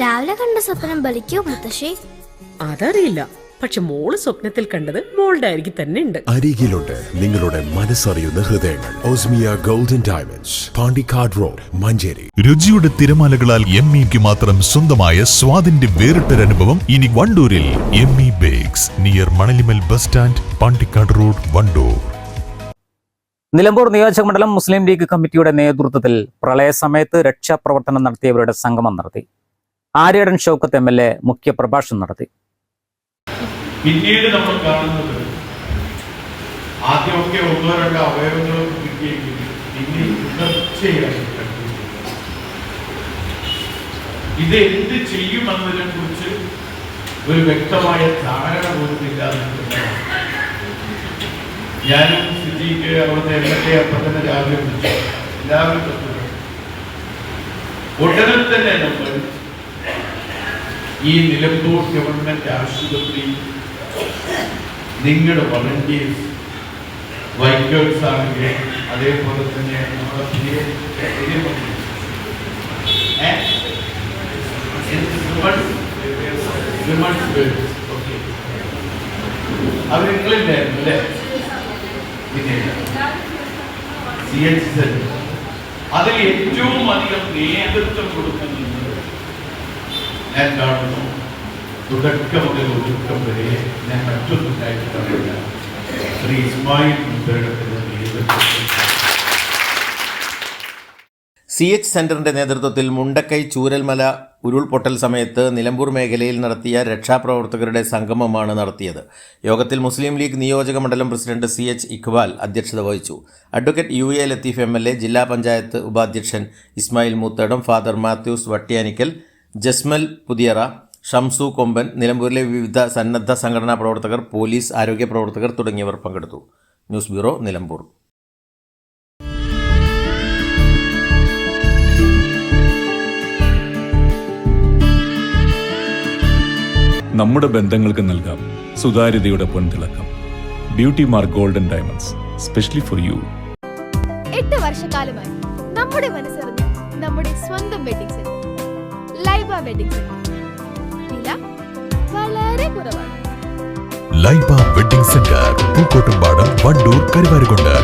രാവിലെ കണ്ട സ്വപ്നം ബലിക്കോ മുത്തശ്ശി? അതറിയില്ല. പക്ഷെ മോൾ സ്വപ്നത്തിൽ കണ്ടത് മോളുടെ അരികിൽ തന്നെ ഉണ്ട്. അരികിലുണ്ട് നിങ്ങളുടെ മനസ്സറിയുന്ന ഹൃദയങ്ങൾ. Osmia golden diamonds Pandikkad road Manjeri. രുചിയുടെ തിരമാലകളാൽ എം ഇക്ക് മാത്രം സ്വന്തമായ സ്വാദിന്റെ വേറിട്ടൊരനുഭവം ഇനി വണ്ടൂരിൽ M E bakes near Manalimal bus stand Pandikkad road Wandoor. Nilambur നിയോജക മണ്ഡലം മുസ്ലിം ലീഗ് കമ്മിറ്റിയുടെ നേതൃത്വത്തിൽ പ്രളയ സമയത്ത് രക്ഷാപ്രവർത്തനം നടത്തിയവരുടെ സംഗമം നടത്തി. Aryadan Shoukath M L A മുഖ്യ പ്രഭാഷണം നടത്തി. പിന്നീട് നമ്മൾ കാണുന്നത് ആദ്യമൊക്കെ ഒന്നോ രണ്ടോ അവയവങ്ങളും തുടർച്ചയായി ഇത് എന്ത് ചെയ്യുമെന്നതിനെ കുറിച്ച് ഒരു വ്യക്തമായ ധാരണ പോലും ഇല്ലാതെ ഞാനും സിദ്ദീഖ് അവിടുത്തെ എം എൽ എ അപ്പം തന്നെ രാവിലെ വിളിച്ചു. എല്ലാവരും ഉടനെ തന്നെ നമ്മൾ ഈ നിലമ്പൂർ ഗവൺമെന്റ് ആശുപത്രി നിങ്ങളുടെ വളണ്ടിയേഴ്സ് വൈക്കേഴ്സ് ആണെങ്കിൽ അതേപോലെ തന്നെ നമ്മുടെ. ഓക്കേ. നിങ്ങളില്ലായിരുന്നു അല്ലേ? അതിൽ ഏറ്റവും അധികം നേതൃത്വം കൊടുക്കുന്നത് ഞാൻ കാണുന്നു തുടക്കം മുതൽ ഒതുക്കം വരെ ഞാൻ മറ്റൊന്നുണ്ടായിട്ട് പറയില്ല ശ്രീ ഇസ്മായിൽ സി എച്ച് സെന്ററിന്റെ നേതൃത്വത്തിൽ മുണ്ടക്കൈ ചൂരൽമല ഉരുൾപൊട്ടൽ സമയത്ത് നിലമ്പൂർ മേഖലയിൽ നടത്തിയ രക്ഷാപ്രവർത്തകരുടെ സംഗമമാണ് നടത്തിയത്. യോഗത്തിൽ മുസ്ലിം ലീഗ് നിയോജക മണ്ഡലം പ്രസിഡന്റ് സി എച്ച് ഇഖ്ബാൽ അധ്യക്ഷത വഹിച്ചു. Advocate U A Latheef M L A ജില്ലാ പഞ്ചായത്ത് ഉപാധ്യക്ഷൻ ഇസ്മായിൽ മൂത്തടം ഫാദർ മാത്യൂസ് വട്ടിയാനിക്കൽ ജസ്മൽ പുതിയറ ഷംസു കൊമ്പൻ നിലമ്പൂരിലെ വിവിധ സന്നദ്ധ സംഘടനാ പ്രവർത്തകർ പോലീസ് ആരോഗ്യ പ്രവർത്തകർ തുടങ്ങിയവർ പങ്കെടുത്തു. News bureau Nilambur. നമ്മുടെ ബന്ധങ്ങൾക്ക് നൽകാം സുതാര്യതയുടെ പൊൻതിളക്കം. Beauty mark golden diamonds specially for you എട്ട് വർഷക്കാലമായി നമ്മുടെ മനസ്സറിഞ്ഞ് നമ്മുടെ സ്വന്തം വെഡിങ് സെന്റർ വെഡിങ് സെന്റർ. വളരെ കുറവാണ്. Laiba wedding centre Pookkottumpadam Wandoor Karuvarakundu.